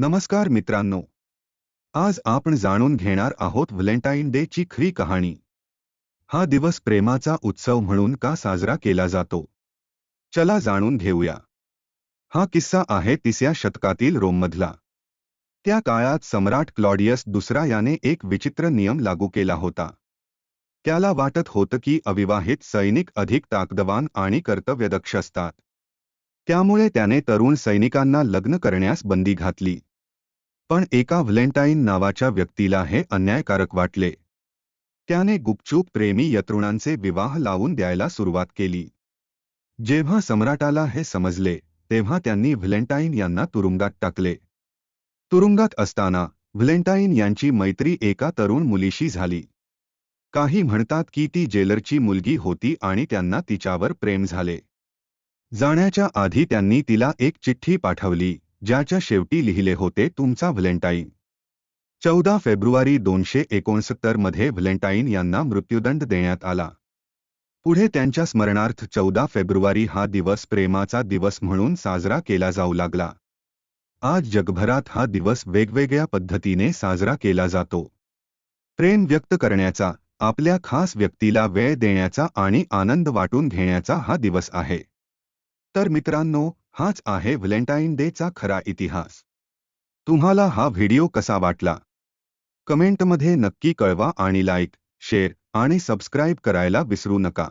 नमस्कार मित्रांनो. आज आपण जाणून घेणार आहोत व्हॅलेंटाईन डे ची खरी कहाणी. हा दिवस प्रेमाचा उत्सव म्हणून का साजरा केला जातो? चला जाणून घेऊया. हा किस्सा आहे तिसऱ्या शतकातील रोममधला. त्या काळात सम्राट क्लॉडियस दुसरा याने एक विचित्र नियम लागू केला होता. त्याला वाटत होतं की अविवाहित सैनिक अधिक ताकदवान आणि कर्तव्यदक्ष असतात. त्यामुळे त्याने तरुण सैनिकांना लग्न करण्यास बंदी घातली. पण एका व्हलेंटाईन नावाच्या व्यक्तीला हे अन्यायकारक वाटले. त्याने गुपचूप प्रेमी यत्रुणांचे विवाह लावून द्यायला सुरुवात केली. जेव्हा सम्राटाला हे समजले तेव्हा त्यांनी व्हलेंटाईन यांना तुरुंगात टाकले. तुरुंगात असताना व्हलेंटाईन यांची मैत्री एका तरुण मुलीशी झाली. काही म्हणतात की ती जेलरची मुलगी होती आणि त्यांना तिच्यावर प्रेम झाले. जाण्याच्या आधी त्यांनी तिला एक चिठ्ठी पाठवली. ज्याच्या शेवटी लिहिले होते तुमचा व्हलेंटाईन. चौदा फेब्रुवारी दोनशे एकोणसत्तरमध्ये व्हलेंटाईन यांना मृत्यूदंड देण्यात आला. पुढे त्यांच्या स्मरणार्थ चौदा फेब्रुवारी हा दिवस प्रेमाचा दिवस म्हणून साजरा केला जाऊ लागला. आज जगभरात हा दिवस वेगवेगळ्या पद्धतीने साजरा केला जातो. प्रेम व्यक्त करण्याचा आपल्या खास व्यक्तीला वेळ देण्याचा आणि आनंद वाटून घेण्याचा हा दिवस आहे. तर मित्रांनो हाच आहे व्हॅलेंटाईन डेचा खरा इतिहास. तुम्हाला हा व्हिडिओ कसा वाटला? कमेंटमध्ये नक्की कळवा आणि लाईक शेअर आणि सबस्क्राईब करायला विसरू नका.